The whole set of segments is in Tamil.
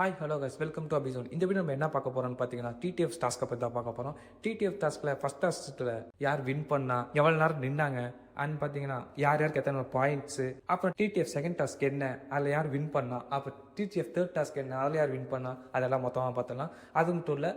Hi hello guys welcome to அபிசோன் இந்த வீடியோ நம்ம என்ன பார்க்க போறோம்னு பார்த்தீங்கன்னா டிடிஎஃப் டாஸ்க்கை பற்றி தான் பார்க்க போகிறோம் டிடிஎஃப் டாஸ்க்கில் ஃபஸ்ட் டாஸ்க்கில் யார் வின் பண்ணா எவ்வளோ நேரம் நின்னாங்க அண்ட் பார்த்தீங்கன்னா யார் யாருக்கு எத்தனை பாயிண்ட்ஸு அப்புறம் டிடிஎஃப் செகண்ட் டாஸ்க் என்ன அதில் யார் வின் பண்ணா அப்புறம் டிடிஎஃப் தேர்ட் டாஸ்க் என்ன அதில் யார் வின் பண்ணா அதெல்லாம் மொத்தமாக பார்த்தலாம் அது மட்டும் இல்லை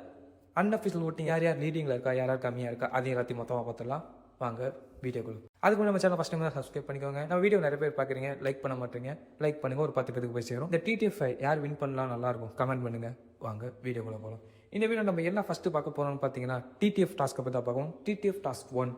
அன்அஃபிஷியல் ஓட்டிங் யார் யார் லீடிங்கில் இருக்கா யார் யார் கம்மியாக இருக்கா அதையும் எல்லாத்தையும் மொத்தமாக பார்த்துடலாம். வாங்க வீடியோக்குள்ள அதுக்கு நம்ம சேனல் ஃபஸ்ட் டைம் தான் சப்ஸ்கிரைப் பண்ணிக்கோங்க. நம்ம வீடியோ நிறைய பேர் பார்க்குறீங்க லைக் பண்ண மாட்டீங்க. லைக் பண்ணுங்கள் ஒரு பத்து பேருக்கு போய் சேரும். இந்த டிடிஎஃப் யார் வின் பண்ணலாம் நல்லா இருக்கும். கமெண்ட் பண்ணுங்க. வாங்க வீடியோக்குள்ளே போகலாம் இந்த வீடியோ நம்ம என்ன ஃபஸ்ட்டு பார்க்க போகிறோம்னு பார்த்தீங்கன்னா டிடிஎஃப் டாஸ்க்கை பற்றி தான் பார்க்கணும். டிடிஎஃப் டாஸ்க் ஒன்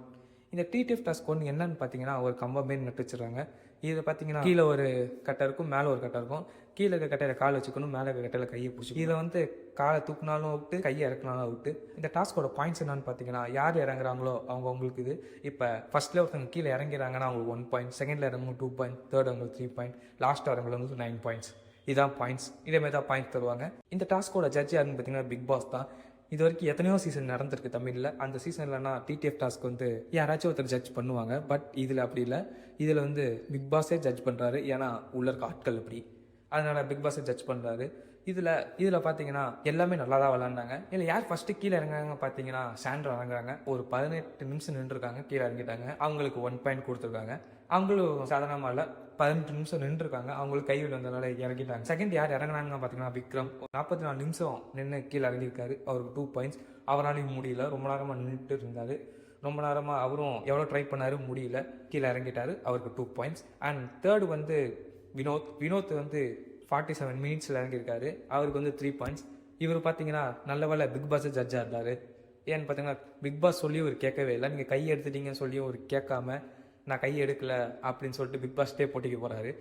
இந்த டிடிஎஃப் டாஸ்க் ஒன் என்னன்னு பார்த்தீங்கன்னா ஒரு கம்பம் நட்டு வச்சிருக்காங்க இதில் பார்த்தீங்கன்னா கீழே ஒரு கட்டை இருக்கும் மேலே ஒரு கட்டை இருக்கும். கீழே இருக்க கட்டையில் கால் வச்சுக்கணும் மேலே இருக்க கட்டையில் கையை பிடிச்சி இதில் வந்து காலை தூக்குனாலும் விட்டு கையை இறக்குனாலும் விட்டு இந்த டாஸ்கோட பாயிண்ட்ஸ் என்னன்னு பார்த்தீங்கன்னா யார் இறங்குறாங்களோ அவங்க உங்களுக்கு இது. இப்போ ஃபர்ஸ்ட்ல ஒருத்தவங்க கீழே இறங்கிறாங்கன்னா அவங்களுக்கு ஒன் பாயிண்ட் செகண்ட்ல இறங்கும் டூ பாயிண்ட் தேர்ட் அவங்களுக்கு த்ரீ பாயிண்ட் லாஸ்ட் வரவங்களுக்கு நைன் பாயிண்ட்ஸ் இதான் பாயிண்ட்ஸ் இதே மாதிரி தான் பாயிண்ட்ஸ் தருவாங்க. இந்த டாஸ்கோட ஜட்ஜ் யாருன்னு பார்த்தீங்கன்னா பிக் பாஸ் தான். இது வரைக்கும் எத்தனையோ சீசன் நடந்திருக்கு தமிழில். அந்த சீசன்லனா டிடிஎஃப் டாஸ்க் வந்து யாராச்சும் ஒருத்தர் ஜட்ஜ் பண்ணுவாங்க. பட் இதில் அப்படி இல்லை. இதில் வந்து பிக் பாஸே ஜட்ஜ் பண்ணுறாரு ஏன்னா உள்ள இருக்க ஆட்கள் அப்படி. அதனால் பிக் பாஸை ஜட்ஜ் பண்ணுறாரு இதில் இதில் பார்த்தீங்கன்னா எல்லாமே நல்லா தான் விளாண்டாங்க. இல்லை யார் ஃபஸ்ட்டு கீழே இறங்குறாங்க பார்த்தீங்கன்னா சாண்ட்ரா இறங்குறாங்க. ஒரு பதினெட்டு நிமிஷம் நின்றுருக்காங்க. கீழே இறங்கிட்டாங்க. அவங்களுக்கு ஒன் பாயிண்ட் கொடுத்துருக்காங்க. அவங்களும் சாதாரணமாக இல்லை. பதினெட்டு நிமிஷம் நின்றுருக்காங்க. அவங்களுக்கு கையில் வந்தனால இறங்கிட்டாங்க. செகண்ட் யார் இறங்கினாங்க பார்த்தீங்கன்னா விக்ரம். நாற்பத்தி நாலு நிமிஷம் நின்று கீழே இறங்கியிருக்காரு. அவருக்கு டூ பாயிண்ட்ஸ் அவராலையும் முடியல. ரொம்ப நேரமாக நின்றுட்டு இருந்தார். ரொம்ப நேரமாக அவரும் எவ்வளோ ட்ரை பண்ணாரு முடியல. கீழே இறங்கிட்டாரு. அவருக்கு டூ பாயிண்ட்ஸ் அண்ட் தேர்டு வந்து வினோத். வினோத் வந்து ஃபார்ட்டி செவன் மினிட்ஸில் இறங்கியிருக்காரு. அவருக்கு வந்து த்ரீ பாயிண்ட்ஸ் இவர் பார்த்தீங்கன்னா நல்ல வேலை பிக் பாஸை ஜட்ஜாக இருந்தார். ஏன்னு பார்த்தீங்கன்னா பிக் பாஸ் சொல்லி ஒரு கேட்கவே இல்லை. நீங்கள் கை எடுத்துட்டீங்கன்னு சொல்லி ஒரு கேட்காம நான் கை எடுக்கல அப்படின்னு சொல்லிட்டு பிக் பாஸ்டே போட்டிக்கு போகிறாரு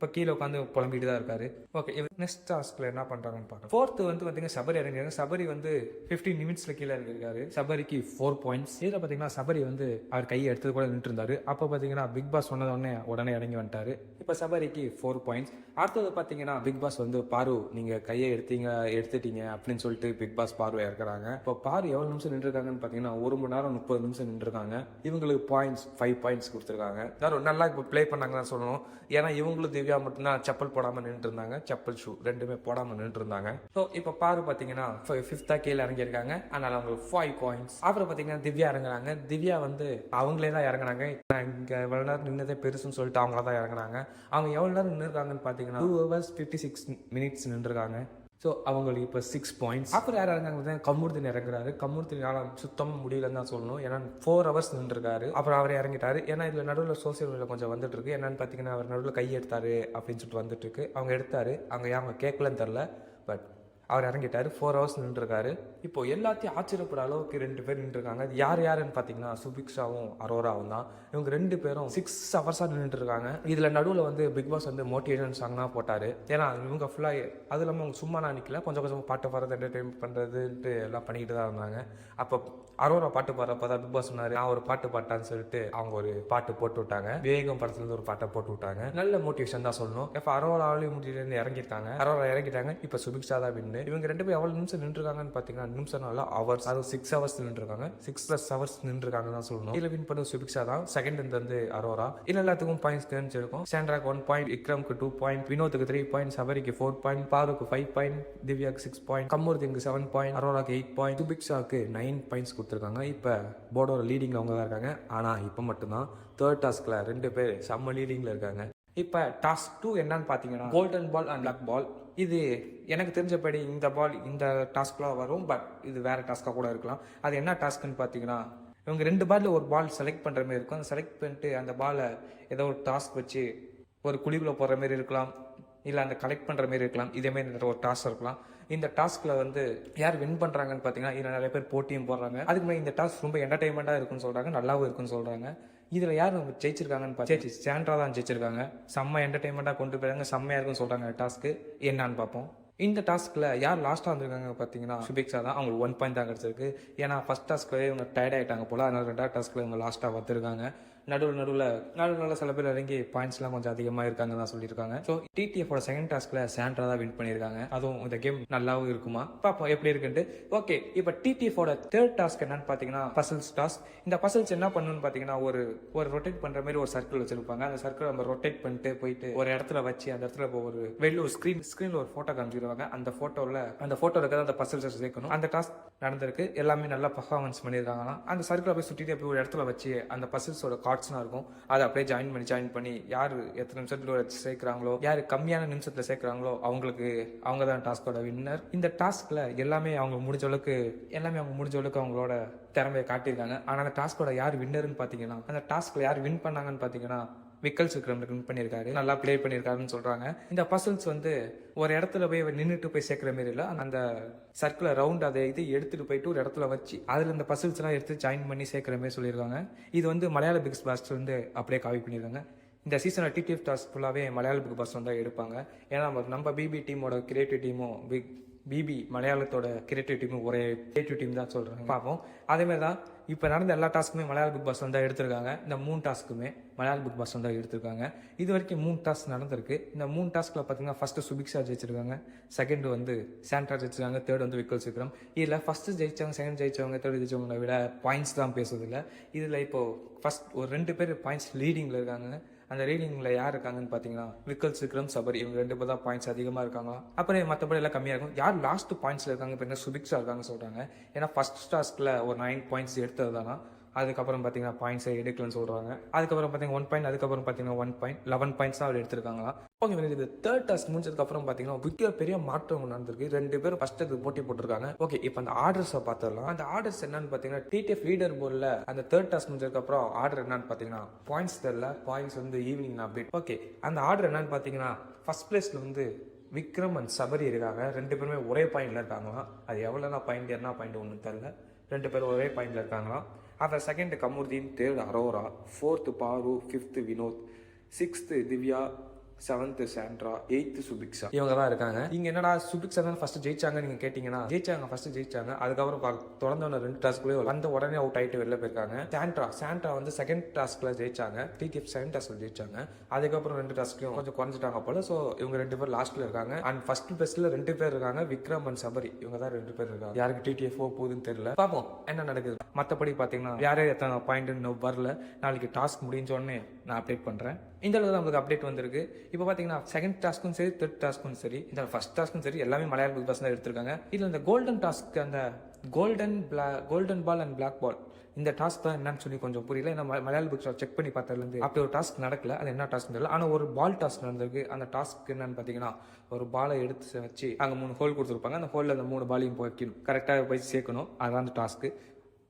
இப்போ கீழே உட்காந்து புலம்பிட்டு தான் இருக்காரு ஓகே நெக்ஸ்ட் டாஸ்கில் என்ன பண்ணுறாங்கன்னு பார்க்கலாம். ஃபோர்த்து வந்து பார்த்தீங்கன்னா சபரி இறங்கிருக்காங்க சபரி வந்து ஃபிஃப்டீன் மினிட்ஸில் கீழே இறங்கிருக்காரு. சபரிக்கு ஃபோர் பாயிண்ட்ஸ் இதில் பார்த்தீங்கன்னா சபரி வந்து அவர் கையை எடுத்தது கூட நின்று இருந்தார் அப்போ பார்த்தீங்கன்னா பிக் பாஸ் சொன்னது உடனே உடனே இறங்கி வந்துட்டார். இப்போ சபரிக்கு ஃபோர் பாயிண்ட்ஸ் அடுத்தது பார்த்தீங்கன்னா பிக் பாஸ் வந்து பாரு நீங்கள் கையை எடுத்தீங்க எடுத்துட்டீங்க அப்படின்னு சொல்லிட்டு பிக் பாஸ் பார்வை இறக்குறாங்க. இப்போ பாரு எவ்வளோ நிமிஷம் நின்றுருக்காங்கன்னு பார்த்தீங்கன்னா ஒரு மணி நேரம் முப்பது நிமிஷம் நின்றுருக்காங்க. இவங்களுக்கு பாயிண்ட்ஸ் ஃபைவ் பாயிண்ட்ஸ் கொடுத்துருக்காங்க. யாரும் நல்லா இப்போ ப்ளே பண்ணாங்கன்னு தான் சொல்லணும். ஏன்னா இவங்களும் திவ்யா மட்டும்தான் செப்பல் போடாமல் நின்று இருந்தாங்க செப்பல் ஷூ ரெண்டுமே போடாமல் நின்று இருந்தாங்க ஸோ இப்போ பாரு பார்த்தீங்கன்னா ஃபிஃப்த்தா கீழே இறங்கியிருக்காங்க. அதனால் அவங்களுக்கு ஃபைவ் காயின்ஸ் அப்புறம் பார்த்தீங்கன்னா திவ்யா இறங்குறாங்க திவ்யா வந்து அவங்களே தான் இறங்குனாங்க. இங்கே எவ்வளோ நேரம் நின்னதே பெருசுன்னு சொல்லிட்டு அவங்கள தான் இறங்குறாங்க அவங்க எவ்வளோ நேரம் நின்றுருக்காங்கன்னு பார்த்தீங்கன்னா two hours fifty six minutes நின்றுருக்காங்க so அவங்களுக்கு இப்போ சிக்ஸ் பாயிண்ட்ஸ் அப்புறம் யார் இறங்குறாங்க கமுர்தின் இறங்குறாரு. கமுர்தினால சுத்தமாக முடியலன்னு தான் சொல்லணும். ஏன்னா ஃபோர் ஹவர்ஸ் நின்றுருக்காரு. அப்புறம் அவர் இறங்கிட்டாரு. ஏன்னா இதில் நடுவில் சோசியல் மீடியா கொஞ்சம் வந்துட்டு இருக்கு என்னன்னு பார்த்தீங்கன்னா அவர் நடுவில் கை எடுத்தாரு அப்படின்னு சொல்லிட்டு வந்துட்டு இருக்கு அவங்க எடுத்தாரு. அவங்க அவங்க கேட்கலன்னு தெரில பட் அவர் இறங்கிட்டார். ஃபோர் ஹவர்ஸ் நின்றுருக்காரு. இப்போ எல்லாத்தையும் ஆச்சரியப்பட அளவுக்கு ரெண்டு பேர் நின்றுருக்காங்க. அது யார் யாருன்னு பார்த்தீங்கன்னா சுபிக்ஷாவும் அரோராவும் தான். இவங்க ரெண்டு பேரும் சிக்ஸ் ஹவர்ஸாக நின்றுருக்காங்க. இதில் நடுவில் வந்து பிக் பாஸ் வந்து மோட்டிவேஷன் சாங்லாம் போட்டார். ஏன்னா இவங்க ஃபுல்லாக அது இல்லாமல் அவங்க சும்மா நான் நிற்கல கொஞ்சம் கொஞ்சம் பாட்டு பாடுறது என்டர்டைன் பண்ணுறதுன்ட்டு எல்லாம் பண்ணிக்கிட்டு தான் இருந்தாங்க. அப்போ அரோரா பாட்டு பாடுறப்ப தான் பிக் பாஸ் சொன்னார் நான் ஒரு பாட்டு பாட்டான்னு சொல்லிட்டு அவங்க ஒரு பாட்டு போட்டு விட்டாங்க. விவேகம் படத்துலேருந்து ஒரு பாட்டை போட்டு விட்டாங்க. நல்ல மோட்டிவேஷன் தான் சொல்லணும். இப்போ அரோராவிலையும் முடியலேருந்து இறங்கிருக்காங்க அரோரா இறங்கிட்டாங்க. இப்போ சுபிக்ஷா தான் வின்னு. இவங்க ரெண்டு பேரும் எவ்வளோ நிமிஷம் நின்றுருக்காங்கன்னு பார்த்தீங்கன்னா நிமிஷம் நல்லா ஹவர்ஸ் அது சிக்ஸ் ஹவர்ஸ் நின்றுருக்காங்க. சிக்ஸ் ப்ளஸ் ஹவர்ஸ் நின்றுருக்காங்க தான் சொல்லணும். இதில் வின் பண்ண சுபிக்ஷா தான். செகண்ட் வந்து அரோரா. இது எல்லாத்துக்கும் பாயிண்ட்ஸ் தெரிஞ்சிருக்கும் சாண்ட்ராக் ஒன் பாயிண்ட் விக்ரம்க்கு டூ பாயிண்ட் வினோத்துக்கு த்ரீ பாயிண்ட் சபரிக்கு ஃபோர் பாயிண்ட் பாருக்கு ஃபைவ் பாயிண்ட் திவ்யாக்கு சிக்ஸ் பாயிண்ட் கம்மூர்த்திக்கு செவன் பாயிண்ட் அரோராக்கு எயிட் பாயிண்ட் சுபிக்ஷாக்கு நைன் பாயிண்ட்ஸ் கொடுத்துருக்காங்க. இப்போ போர்டோட லீடிங்கில் அவங்க தான் இருக்காங்க. ஆனால் இப்போ மட்டும்தான் தேர்ட் டாஸ்கில் ரெண்டு பேர் செம்ம லீடிங்கில் இருக்காங்க. இப்போ டாஸ்க் டூ என்னன்னு பார்த்தீங்கன்னா golden ball and luck ball இது எனக்கு தெரிஞ்சபடி இந்த பால் இந்த டாஸ்க்லாம் வரும் பட் இது வேற டாஸ்க்காக கூட இருக்கலாம். அது என்ன டாஸ்க்னு பார்த்தீங்கன்னா இவங்க ரெண்டு பால்ல ஒரு பால் செலக்ட் பண்ணுற மாதிரி இருக்கும். செலக்ட் பண்ணிட்டு அந்த பாலை ஏதோ ஒரு டாஸ்க் வச்சு ஒரு குழிக்குள்ள போடுற மாதிரி இருக்கலாம். இல்லை அந்த கலெக்ட் பண்ணுற மாதிரி இருக்கலாம். இதே மாதிரி ஒரு டாஸ்க் இருக்கலாம். இந்த டாஸ்க்ல வந்து யார் வின் பண்ணுறாங்கன்னு பார்த்தீங்கன்னா இதில் நிறைய பேர் போட்டியும் போடுறாங்க. அதுக்கு மேலே இந்த டாஸ்க் ரொம்ப என்டர்டைன்மெண்ட்டாக இருக்குன்னு சொல்கிறாங்க நல்லாவும் இருக்குன்னு சொல்கிறாங்க இதில் யார் ஜெயிச்சிருக்காங்கன்னு பார்த்து சாண்ட்ரா தான் ஜெயிச்சிருக்காங்க. செம்ம என்டர்டைன்மெண்ட்டாக கொண்டு போயிருக்காங்க செம்மையாக இருக்குன்னு சொல்கிறாங்க டாஸ்க்கு என்னான்னு பார்ப்போம். இந்த டாஸ்க்கில் யார் லாஸ்ட்டாக வந்திருக்காங்க பார்த்தீங்கன்னா சுபிக்ஷா தான். அவங்களுக்கு ஒன் பாயிண்ட் தான் கிடச்சிருக்கு. ஏன்னா ஃபர்ஸ்ட் டாஸ்க்லேயே இவங்க டயர்ட் ஆகிட்டாங்க போல. அதனால் ரெண்டாவது டாஸ்க்கில் இவங்க லாஸ்ட்டாக வந்திருக்காங்க. நடுவில் நடுவில் நடுவில் நடுவில் சில பேர் இறங்கி பாயிண்ட்ஸ்லாம் கொஞ்சம் அதிகமாக இருக்காங்க தான் சொல்லியிருக்காங்க. ஸோ டிடிஎஃபோட செகண்ட் டாஸ்கில் சாண்ட்ரா தான் வின் பண்ணியிருக்காங்க. அதுவும் இந்த கேம் நல்லாவும் இருக்குமா? பார்ப்போம் எப்படி இருக்குன்ட்டு. ஓகே இப்போ டிடிஎஃபோட தேர்ட் டாஸ்க் என்னன்னு பார்த்தீங்கன்னா பசல்ஸ் டாஸ்க் இந்த பசல்ஸ் என்ன பண்ணணும்னு பார்த்தீங்கன்னா ஒரு ஒரு ரொட்டேட் பண்ணுற மாதிரி ஒரு சர்க்கிள் வச்சிருப்பாங்க. அந்த சர்க்கிள் நம்ம ரொட்டேட் பண்ணிட்டு போயிட்டு ஒரு இடத்துல வச்சு அந்த இடத்துல இப்போ ஒரு வெளியில் ஒரு ஸ்க்ரீன் ஸ்க்ரீனில் ஒரு ஃபோட்டோ காமிச்சிருவாங்க. அந்த ஃபோட்டோவில் அந்த ஃபோட்டோ இருக்கிற அந்த பசல்ஸ் சேர்க்கணும். அந்த டாஸ்க் நடந்திருக்கு. எல்லாமே நல்லா பர்ஃபார்மன்ஸ் பண்ணியிருக்காங்களாம். அந்த சர்க்கிளை போய் சுற்றிட்டு போய் ஒரு இடத்துல வச்சு அந்த பசில்ஸோட கார்ட்ஸ்லாம் இருக்கும். அதை அப்படியே ஜாயின் பண்ணி ஜாயின் பண்ணி யார் எத்தனை நிமிஷத்தில் வச்சு சேர்க்குறாங்களோ யார் கம்மியான நிமிஷத்தில் சேர்க்குறாங்களோ அவங்களுக்கு அவங்க தான் டாஸ்கோட வின்னர் இந்த டாஸ்கில் எல்லாமே அவங்க முடிஞ்ச அளவுக்கு எல்லாமே அவங்க முடிஞ்ச அளவுக்கு அவங்களோட திறமையை காட்டியிருக்காங்க. ஆனால் அந்த டாஸ்கோட யார் வின்னர்னு பார்த்தீங்கன்னா அந்த டாஸ்கில் யார் வின் பண்ணாங்கன்னு பார்த்தீங்கன்னா விக்கல் விக்ரம் வின் பண்ணியிருக்காரு நல்லா ப்ளே பண்ணியிருக்காருன்னு சொல்கிறாங்க இந்த பசல்ஸ் வந்து ஒரு இடத்துல போய் நின்றுட்டு போய் சேர்க்குற மாரி இல்லை. அந்த சர்க்கிளை ரவுண்ட் அதை இது எடுத்துகிட்டு போயிட்டு ஒரு இடத்துல வச்சு அதில் இந்த பசில்ஸ்லாம் எடுத்து ஜாயின் பண்ணி சேர்க்குற மாதிரி சொல்லியிருக்காங்க. இது வந்து மலையாள பிக்ஸ் பாஸ்ட் வந்து அப்படியே காவி பண்ணியிருக்காங்க இந்த சீசனில் டிடிஎஃப் டாஸ்க் ஃபுல்லாகவே மலையாள பிக் பாஸ் தான் எடுப்பாங்க. ஏன்னா நம்ம நம்ம பிபி டீமோட கிரியேட்டிவ் டீமும் பிக் பிபி மலையாளத்தோட கிரியேட்டிவ் டீமும் ஒரே கிரியேட்டிவ் டீம் தான் சொல்கிறாங்க பார்ப்போம் அதேமாதிரி தான் இப்போ நடந்த எல்லா டாஸ்க்குமே மலையாள பிக் பாஸ் தான் எடுத்திருக்காங்க. இந்த மூணு டாஸ்க்குமே மலையாள பிக் பாஸ் தான் எடுத்திருக்காங்க. இது வரைக்கும் மூணு டாஸ்க் நடந்திருக்கு. இந்த மூணு டாஸ்க்கில் பார்த்தீங்கன்னா ஃபஸ்ட்டு சுபிக்ஷா ஜெயிச்சிருக்காங்க. செகண்ட் வந்து சாண்ட்ரா ஜெயிச்சிருக்காங்க. தேர்ட் வந்து விக்கல் சிக்ரம் இதில் ஃபஸ்ட்டு ஜெயிச்சவங்க செகண்ட் ஜெயிச்சவங்க தேர்ட் ஜெயிச்சவங்களை விட பாயிண்ட்ஸ் தான் பேசுறதில்ல இதில் இப்போது ஃபஸ்ட் ஒரு ரெண்டு பேர் பாயிண்ட்ஸ் லீடிங்கில் இருக்காங்க. அந்த ரீடிங்கில் யார் இருக்காங்கன்னு பார்த்தீங்கன்னா விக்கல் சிக்ரம் சபரி இவங்க ரெண்டு பேர் தான் பாயிண்ட்ஸ் அதிகமாக இருக்காங்களா அப்புறம் மற்றபடி எல்லாம் கம்மியாக இருக்கும். யார் லாஸ்ட் பாயிண்ட்ஸில் இருக்காங்க? இப்போ என்ன சுபிக்ஸா இருக்காங்க சொல்கிறாங்க ஏன்னா ஃபர்ஸ்ட் டாஸ்கில் ஒரு நைன் பாயிண்ட்ஸ் எடுத்தது தானா அதுக்கப்புறம் பார்த்தீங்கன்னா பாயிண்ட்ஸை எடுக்கலன்னு சொல்கிறாங்க அதுக்கப்புறம் பார்த்தீங்கன்னா ஒன் பாயிண்ட் அதுக்கப்புறம் பார்த்தீங்கன்னா ஒன் பாயிண்ட் லெவன் பாயிண்ட்ஸ் தான் அவர் எடுத்திருக்காங்களா ஓகே இது தேர்ட் டாஸ்க் முடிஞ்சதுக்கப்புறம் பார்த்தீங்கன்னா விக்கிய பெரிய மாற்றம் ஒன்று நடந்திருக்கு. ரெண்டு பேரும் ஃபர்ஸ்ட் அது போட்டி போட்டிருக்காங்க. ஓகே இப்போ அந்த ஆர்டர்ஸை பார்த்துடலாம் அந்த ஆர்டர்ஸ் என்னன்னு பார்த்தீங்கன்னா டிடிஎஃப் லீடர் போர்டில் அந்த தேர்ட் டாஸ்க் முடிஞ்சதுக்கப்புறம் ஆர்டர் என்னன்னு பார்த்தீங்கன்னா பாயிண்ட்ஸ் தெரில பாயிண்ட்ஸ் வந்து ஈவினிங் அப்டேட் ஓகே அந்த ஆர்டர் என்னன்னு பார்த்தீங்கன்னா ஃபர்ஸ்ட் பிளேஸில் வந்து விக்ரம் அண்ட் சபரி இருக்காங்க. ரெண்டு பேருமே ஒரே பாயிண்ட்ல இருக்காங்களாம். அது எவ்வளோனா பாயிண்ட் என்ன பாயிண்ட் ஒன்றும் தெரில ரெண்டு பேரும் ஒரே பாயிண்ட்ல இருக்காங்களாம். அப்புறம் second Kamruddin third Aurora fourth Paaru fifth Vinoth sixth Divya seventh Sandra eighth Subiksha இவங்க தான் இருக்காங்க. இங்க என்னடா சுபிக்ஷா தான் ஃபர்ஸ்ட் ஜெயிச்சாங்க நீங்க கேட்டீங்கன்னா ஜெயிச்சாங்க ஃபர்ஸ்ட் ஜெயிச்சாங்க. அதுக்கப்புறம் தொடர்ந்து ரெண்டு டாஸ்க்குள்ளே வந்த உடனே அவுட் ஆயிட்டு வெளில போயிருக்காங்க. சாண்ட்ரா சாண்ட்ரா வந்து செகண்ட் டாஸ்க்ல ஜெயிச்சாங்க. டிடிஎஃப் செகண்ட் டாஸ்க்ல ஜெயிச்சாங்க. அதுக்கப்புறம் ரெண்டு டாஸ்க்கையும் கொஞ்சம் குறைஞ்சிட்டாங்க போல. ஸோ இவங்க ரெண்டு பேர் லாஸ்ட்ல இருக்காங்க. அண்ட் ஃபர்ஸ்ட் பெஸ்ட்ல ரெண்டு பேர் இருக்காங்க. விக்ரம் அண்ட் சபரி இவங்க தான் ரெண்டு பேர் இருக்காங்க. யாருக்கு டிடிஎஃப் போகுதுன்னு தெரியல. பார்ப்போம் என்ன நடக்குது. மற்றபடி பார்த்தீங்கன்னா யாரே எத்தனை பாயிண்ட் வரல. நாளைக்கு டாஸ்க் முடிஞ்ச உடனே நான் அப்டேட் பண்ணுறேன் இந்த அளவுக்கு தான் அப்டேட் வந்திருக்கு. இப்போ பார்த்தீங்கன்னா செகண்ட் டாஸ்க்கும் சரி தேர்ட் டாஸ்க்கும் சரி இந்த ஃபர்ஸ்ட் டாஸ்க்கும் சரி எல்லாமே மலையாள பிக் பாஸ் தான் எடுத்திருக்காங்க. இதில் இந்த கோல்டன் டாஸ்க் அந்த golden blah golden ball and black ball இந்த டாஸ்க் தான் என்னன்னு சொல்லி கொஞ்சம் புரியல. ஏன்னா மலையாள புக்ஸ் செக் பண்ணி பார்த்ததுலேருந்து அப்படி ஒரு டாஸ்க் நடக்கல. அது என்ன டாஸ்க் தெரியல. ஆனால் ஒரு பால் டாஸ்க் நடந்திருக்கு. அந்த டாஸ்க் என்னன்னு பார்த்தீங்கன்னா ஒரு பாலை எடுத்து வச்சு அங்கே மூணு ஹோல் கொடுத்துருப்பாங்க. அந்த ஹோலில் அந்த மூணு பாலையும் போய் வைக்கணும். கரெக்டாக போய் சேர்க்கணும். அதுதான் அந்த டாஸ்க்கு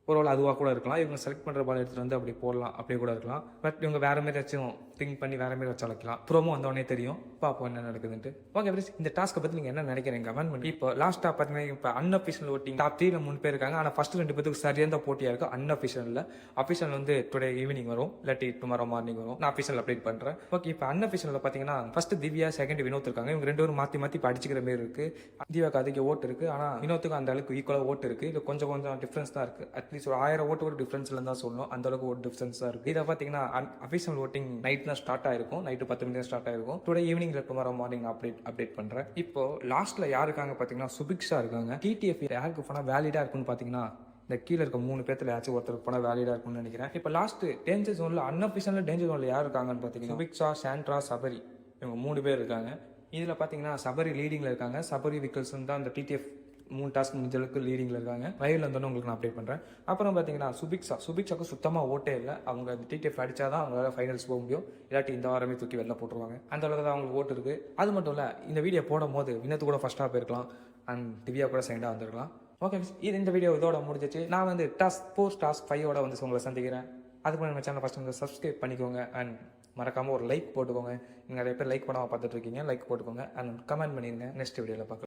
ஒரு அதுவாக கூட இருக்கலாம். இவங்க செலக்ட் பண்ணுற பால் எடுத்துகிட்டு வந்து அப்படி போடலாம் அப்படியே கூட இருக்கலாம். பட் இவங்க வேறு மாதிரி ஏதாச்சும் திங்க் பண்ணி வேற மாதிரி வச்சு அழைக்கலாம் ப்ரோமோ வந்தோடனே தெரியும். பார்ப்போம் என்ன நடக்குதுன்ட்டு. ஓகே ஃப்ரெண்ட்ஸ் இந்த டாஸ்க்கை பற்றி நீங்கள் என்ன நினைக்கிறீங்க? கமெண்ட் பண்ணி இப்போ லாஸ்ட்டாக பார்த்தீங்கன்னா இப்போ அன்அஃபிஷியல் ஓட்டிங் டாப் த்ரீல மூணு பேர் இருக்காங்க. ஆனால் ஃபஸ்ட்டு ரெண்டு பேருக்கு சரியான போட்டியாக இருக்கும் அன்அஃபிஷியலில் அஃபிஷியல் வந்து டுடே ஈவினிங் வரும். இல்லாட்டி டுமாரோ மார்னிங் வரும். நான் அஃபிஷியல் அப்டேட் பண்ணுறேன் ஓகே இப்போ அன்அஃபிஷியலில் பார்த்தீங்கன்னா ஃபஸ்ட் திவ்யா செகண்ட் வினோத் இருக்காங்க. இவங்க ரெண்டு பேரும் மாற்றி மாற்றி இப்போ அடிச்சுக்கிற மாதிரி இருக்குது திவ்யாக்கு அதிக ஓட்டு இருக்குது ஆனால் வினோத்துக்கு அந்த அளவுக்கு ஈக்குவலாக ஓட்டு இருக்குது இது கொஞ்சம் கொஞ்சம் டிஃப்ரென்ஸ் தான் இருக்குது அட்லீஸ்ட் ஒரு ஆயிரம் ஓட்டு ஒரு டிஃப்ரென்ஸ்ல தான் சொல்லணும். அந்த அளவுக்கு ஒரு டிஃப்ரென்ஸ் தான் இருக்கு. இதை பார்த்தீங்கன்னா அஃபிஷியல் ஓட்டிங் நைட் தான் ஸ்டார்ட் ஆயிருக்கும். நைட்டு பத்து மணி ஸ்டார்ட் ஆயிருக்கும். Today evening tomorrow morning update update பண்றேன். இப்போ லாஸ்ட்ல யார் இருக்காங்க பார்த்தீங்கன்னா சுபிக்ஷா இருக்காங்க. டிடிஎஃப் யாருக்கு போனால் வேலிடா இருக்குன்னு பார்த்தீங்கன்னா இந்த கீழே இருக்க மூணு பேர்த்துல யாச்சும் ஒருத்தருக்கு போனால் வேலிடா இருக்கும்னு நினைக்கிறேன். இப்போ லாஸ்ட் டேஞ்சர் ஜோன்ல அன்அஃபிஷியல் டேஞ்சர் ஜோன்ல யார் இருக்காங்கன்னு பார்த்தீங்கன்னா சுபிக்ஷா சாண்ட்ரா சபரி இவங்க மூணு பேர் இருக்காங்க. இதில் பார்த்தீங்கன்னா சபரி லீடிங்கில் இருக்காங்க. சபரி விக்கல்ஸ் தான் அந்த டிடிஎஃப் மூணு டாஸ்க் முடிஞ்ச அளவுக்கு லீடிங்கில் இருக்காங்க. லைவ்ல இருந்தோன்னு உங்களுக்கு நான் அப்டேட் பண்ணுறேன் அப்புறம் பார்த்தீங்கன்னா சுபிக்ஷா சுபிக்ஷாக்கு சுத்தமாக ஓட்டே இல்லை. அவங்க அந்த டிடிஎஃப் அடிச்சா தான் அவங்களால ஃபைனல்ஸ் போக முடியும். இல்லாட்டி இந்த வாரமே தூக்கி வெளில போட்டுருவாங்க. அந்த அளவுக்கு தான் அவங்களுக்கு ஓட்டு இருக்கு. அது மட்டும் இல்லை இந்த வீடியோ போடும் போது வினத்து கூட ஃபர்ஸ்ட்டாக போயிருக்கலாம். அண்ட் திவ்யா கூட செகண்டாக வந்திருக்கலாம். ஓகே இது இந்த வீடியோ இதோட முடிஞ்சிச்சு. நான் வந்து டாஸ்க் ஃபோர் டாஸ்க் ஃபைவோட வந்து உங்களை சந்திக்கிறேன். அதுக்கு நம்ம சேனல் ஃபஸ்ட் வந்து சப்ஸ்கிரைப் பண்ணிக்கோங்க. அண்ட் மறக்காமல் ஒரு லைக் போட்டுக்கோங்க. நீங்கள் நிறைய பேர் லைக் பண்ணாமல் பார்த்துட்டு இருக்கீங்க. லைக் போட்டுக்கோங்க. அண்ட் கமெண்ட் பண்ணிடுங்க நெக்ஸ்ட் வீடியோவில் பார்க்கலாம்.